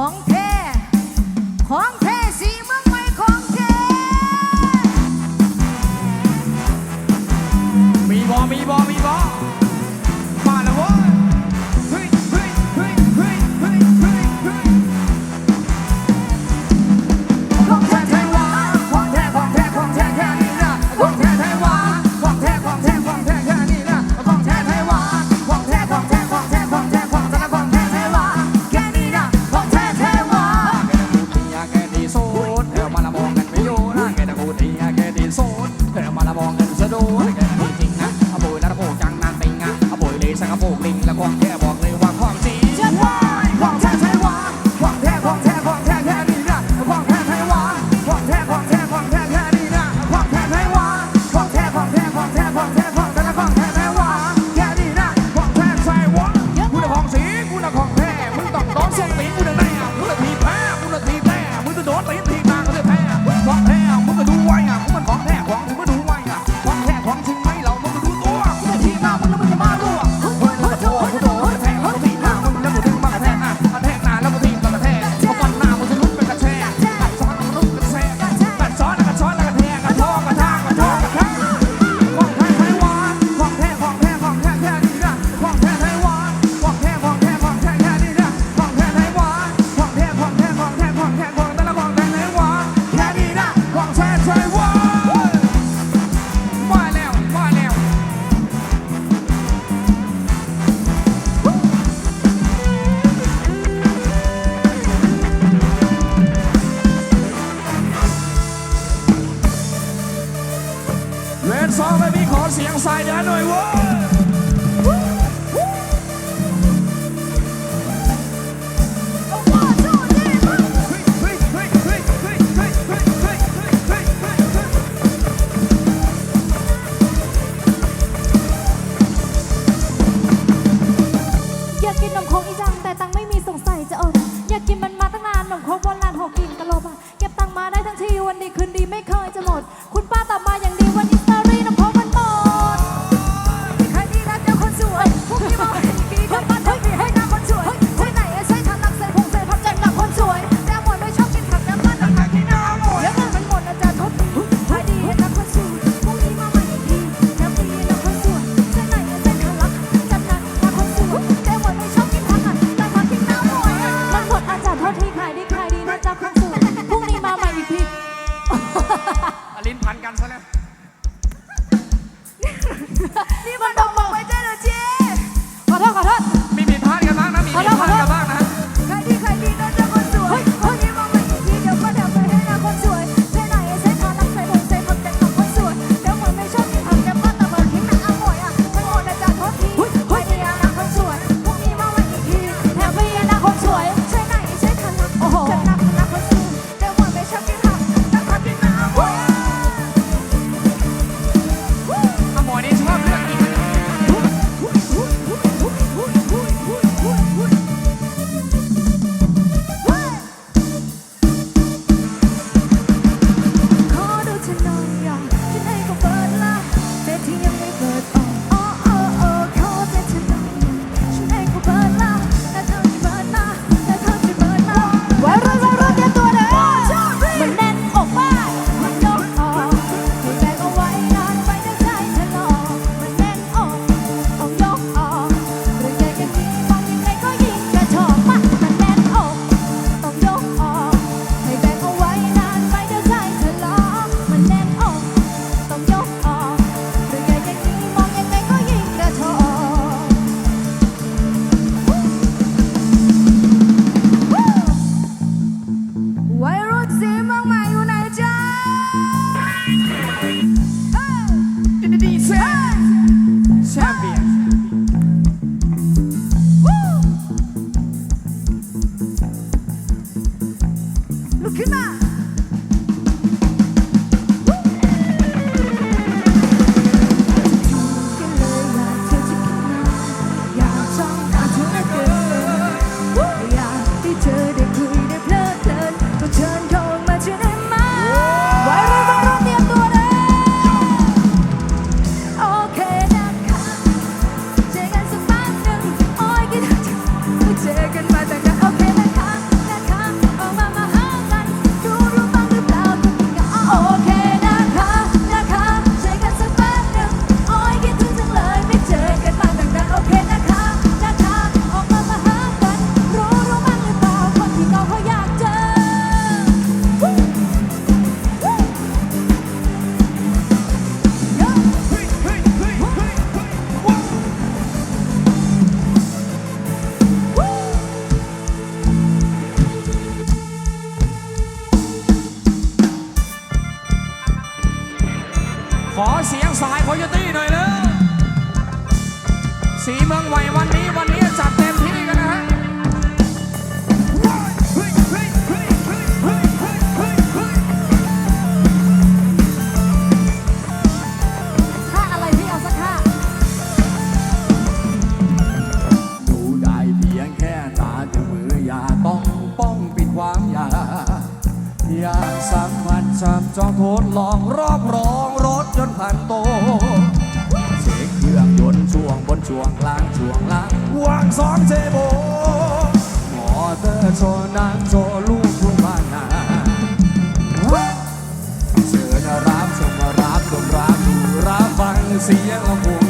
ของแท้ของแท้ หน่อยโว้ยกินนมโคงอีจังแต่ตังไม่มีสงสัยจะอดอยากกินมันมาตั้งนานนมโคงโบราณหกกิ่กะลบะเก็บตังมาได้ทั้งทีวันดีคืนดีไม่เคยจะหมด ขอเสียงสายโคโยตี้หน่อยเลยสีเมืองไหววันนี้วันนี้จัดเต็มที่กันนะฮะท่าอะไรพี่เอาสักท่าดูได้เพียงแค่ตาจมือยาต้องป้องปิความยายาสามพันสามจองโทษลองรอบรอง จนผ่านโตเช็คเครื่องยนต์ช่วงบนช่วงล่างช่วงล่างวางสองเจโบมอเตอร์โชว์นางโชว์ลูกทุ่งบ้านนาเชิญรับชมรับดมรับดูรับฟังเสียงลำโพง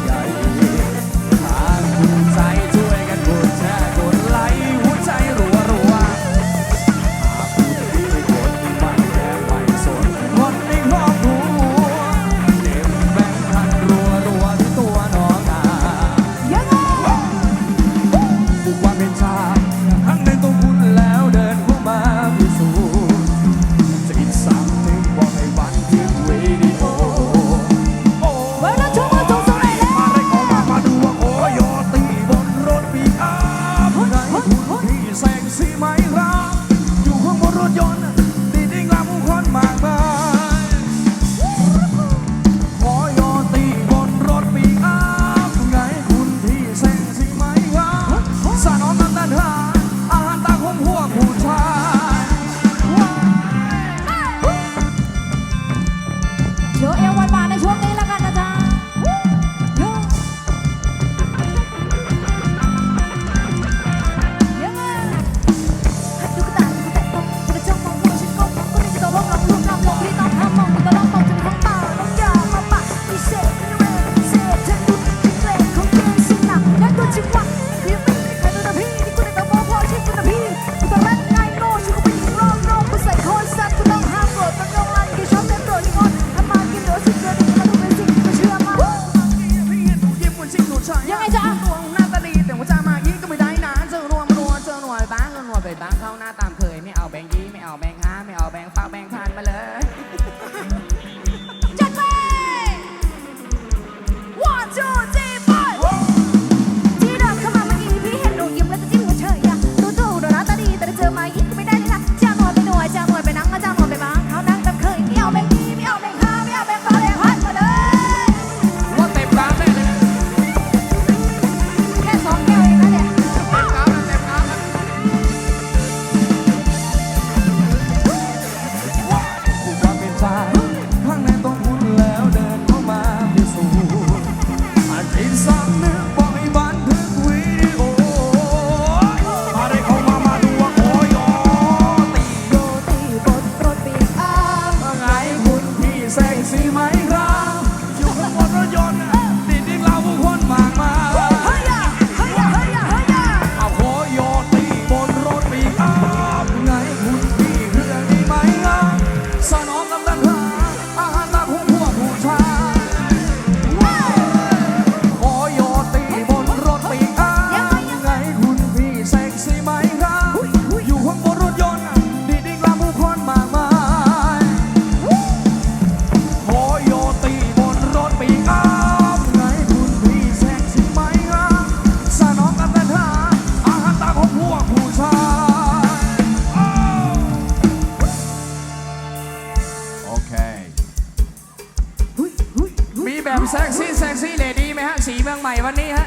ม่วันนี้ฮะ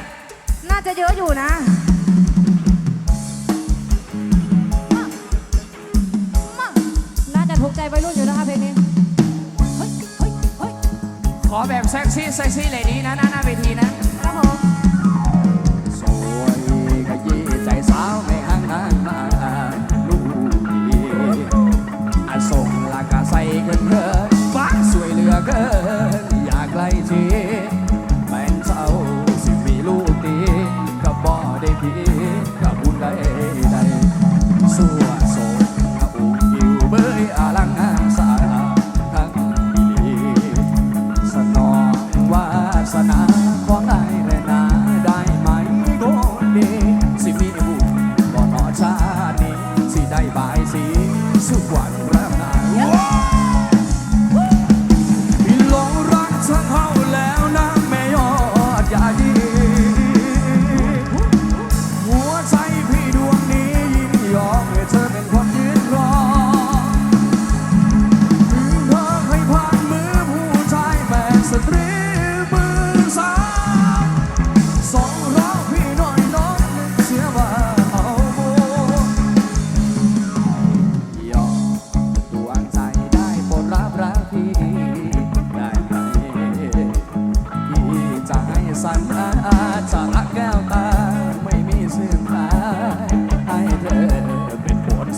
น่าจะเยอะอยู่นะ น่าจะถูกใจวัรุ่นอยู่นะคะเพลงนี้ ขอแบบเซ็กซี่เซ็กซี่เลยนี้นะหน้าหน้าเวทีนะ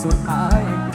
สุดท้าย